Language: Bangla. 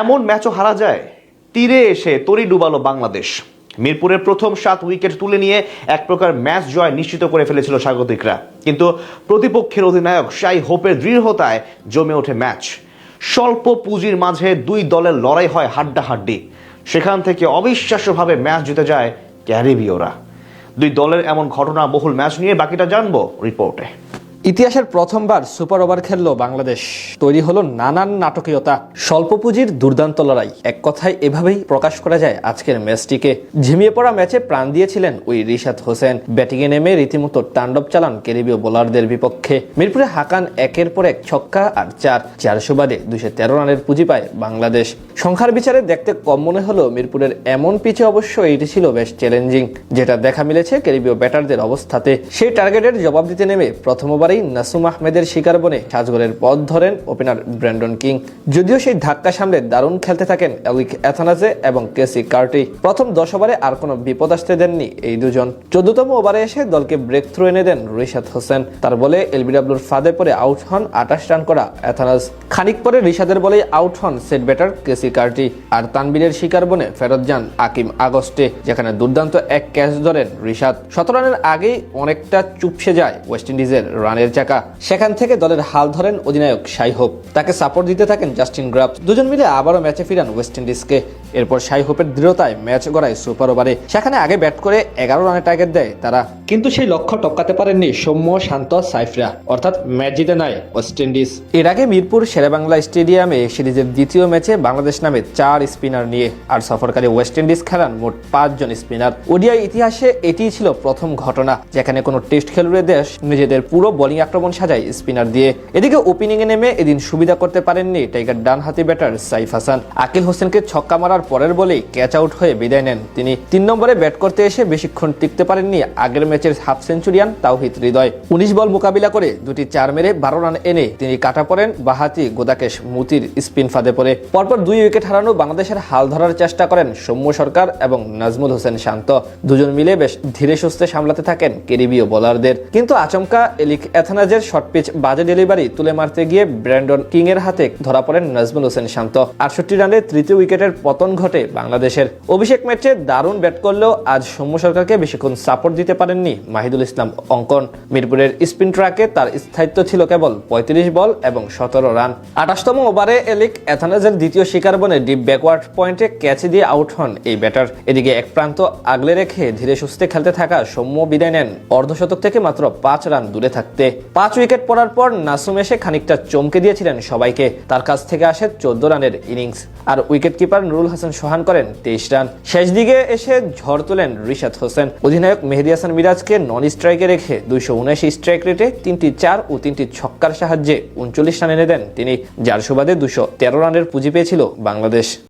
এমন ম্যাচও হারা যায়। তীরে এসে তরি ডুবালো বাংলাদেশ। মিরপুরের প্রথম সাত উইকেট তুলে নিয়ে এক প্রকার ম্যাচ জয় নিশ্চিত করে ফেলেছিল স্বাগতিকরা। কিন্তু প্রতিপক্ষের অধিনায়ক শাই হোপের দৃঢ়তায় জমে ওঠে ম্যাচ। স্বল্প পুঁজির মাঝে দুই দলের লড়াই হয় হাড্ডাহাড্ডি। সেখান থেকে অবিশ্বাস্যভাবে ম্যাচ জিতে যায় ক্যারিবীয়রা। দুই দলের এমন ঘটনা বহুল ম্যাচ নিয়ে বাকিটা জানব রিপোর্টে। ইতিহাসের প্রথমবার সুপার ওভার খেললো বাংলাদেশ। তৈরি হলো নানান নাটকীয়তা। স্বল্প পুঁজির দুর্দান্ত লড়াই। এক কথায় এভাবেই প্রকাশ করা যায় আজকের ম্যাচটিকে। ঝিমিয়ে পড়া ম্যাচে প্রাণ দিয়েছিলেন ওই রিশাদ হোসেন। ব্যাটিংয়ে নেমে রীতিমতো তাণ্ডব চালান ক্যারিবীয় বোলারদের বিপক্ষে। মিরপুরে হাকান একের পর এক ছক্কা আর চার। চারশো বাদে দুশো তেরো রানের পুঁজি পায় বাংলাদেশ। সংখ্যার বিচারে দেখতে কম মনে হলো মিরপুরের এমন পিচে অবশ্য এটি ছিল বেশ চ্যালেঞ্জিং যেটা দেখা মিলেছে ক্যারিবীয় ব্যাটারদের অবস্থাতে। সেই টার্গেটের জবাব দিতে নেমে প্রথমবারই নাসুম আহমেদের শিকার বনে সাজগরের পথ ধরেন ওপেনার ব্র্যান্ডন কিং। যদিও সেই ধাক্কা সামলে দারুণ খেলতে থাকেন এলিক অ্যাথানাজে এবং কেসি কার্টি। প্রথম দশ ওভারে আর কোনো বিপদ আসতে দেননি এই দুজন। চোদ্দতম ওভারে এসে দলকে ব্রেক থ্রু এনে দেন রিশাদ হোসেন। তার বলে এলবিডব্লিউর ফাঁদে পরে আউট হন আঠাশ রান করা অ্যাথানাজ খানিক পরে রিশাদের বলেই আউট হন সেট ব্যাটার কেসি কার্টি আর তানবীরের শিকার বনে ফেরত যান আকিম আগস্টে, যেখানে দুর্দান্ত এক ক্যাচ ধরেন রিশাদ। শত রানের আগেই অনেকটা চুপসে যায় ওয়েস্ট ইন্ডিজের রানের চাকা। সেখান থেকে দলের হাল ধরেন অধিনায়ক সাইহোপ তাকে সাপোর্ট দিতে থাকেন জাস্টিন গ্রাফ। দুজন মিলে আবারও ম্যাচে ফিরান ওয়েস্ট ইন্ডিজকে। এরপর শাই হোপের দৃঢ়তায় ম্যাচ গড়ায় সুপার ওভারে। সেখানে আগে ব্যাট করে এগারো রানের টার্গেট দেয় তারা। কিন্তু সেই লক্ষ্য টপকাতে পারেননি সৌম্য শান্ত সাইফরা। অর্থাৎ ম্যাচ জিতে নেয় ওয়েস্ট ইন্ডিজ। এর আগে মিরপুর শেরেবাংলা স্টেডিয়ামে সিরিজের দ্বিতীয় ম্যাচে বাংলাদেশ নামে চার স্পিনার নিয়ে আর সফরকারী ওয়েস্ট ইন্ডিজ খেলান মোট পাঁচজন স্পিনার। ওডিআই ইতিহাসে এটিই ছিল প্রথম ঘটনা যেখানে কোনো টেস্ট খেলুড়ে দেশ নিজেদের পুরো বোলিং আক্রমণ সাজায় স্পিনার দিয়ে। এদিকে ওপেনিংয়ে নেমে এদিন সুবিধা করতে পারেননি টাইগার ডানহাতি ব্যাটার সাইফ হাসান। আকিল হোসেনকে ছক্কা মারার পরের বলেই ক্যাচ আউট হয়ে বিদায় নেন তিনি। তিন নম্বরে ব্যাট করতে এসে বেশিক্ষণ টিকতে পারেননি আগের ম্যাচের হাফ সেঞ্চুরিয়ান তাওহিদ হৃদয়। উনিশ বল মোকাবিলা করে দুটি চার মেরে বারো রান এনে তিনি কাটা পড়েন বাহাতি গোদাকেশ মুতির স্পিন ফাঁদে পড়ে। পরপর দুই উইকেট হারানো বাংলাদেশের হাল ধরার চেষ্টা করেন সৌম্য সরকার এবং নাজমুল হোসেন শান্ত। দুজন মিলে বেশ ধীরে সুস্থে সামলাতে থাকেন কেরিবীয় বোলারদের। কিন্তু আচমকা এলিক অ্যাথানাজের শর্ট পিচ বাজে ডেলিভারি তুলে মারতে গিয়ে ব্র্যান্ডন কিং এর হাতে ধরা পড়েন নাজমুল হোসেন শান্ত। আটষট্টি রানে তৃতীয় উইকেটের পতন ঘটে। বাংলাদেশের অভিষেক ম্যাচে দারুণ ব্যাট করলেও আজ সৌম্য সরকারকে বেশিক্ষণ সাপোর্ট দিতে পারেননি মাহিদুল ইসলাম। অঙ্কন মিরপুরের স্পিন ট্র্যাকে তার স্থায়িত্ব ছিল কেবল পঁয়ত্রিশ বল এবং সতেরো রান। আঠাশতম ওভারে এলিক অ্যাথানাজের দ্বিতীয় শিকার বনে ডিপ ব্যাকওয়ার্ড পয়েন্টে ক্যাচ দিয়ে আউট হন এই ব্যাটার। এদিকে এক প্রান্ত আগলে রেখে ধীরে সুস্থে খেলতে থাকা সৌম্য বিদায় নেন অর্ধশতক থেকে মাত্র পাঁচ রান দূরে থাকতে। পাঁচ উইকেট পড়ার পর নাসুম এসে খানিকটা চমকে দিয়েছিলেন সবাইকে। তার কাছ থেকে আসে চোদ্দ রানের ইনিংস। আর উইকেট কিপার নুরুল হাসান সোহান করেন তেইশ রান। শেষ দিকে এসে ঝড় তোলেন রিশাদ হোসেন। অধিনায়ক মেহেদি হাসান মিরাজকে নন স্ট্রাইকে রেখে দুইশো উনআশি স্ট্রাইক রেটে তিনটি চার ও তিনটি ছক্কার সাহায্যে উনচল্লিশ রান এনে দেন তিনি। যার সুবাদে দুশো তেরো রানের পুঁজি পেয়েছিল বাংলাদেশ।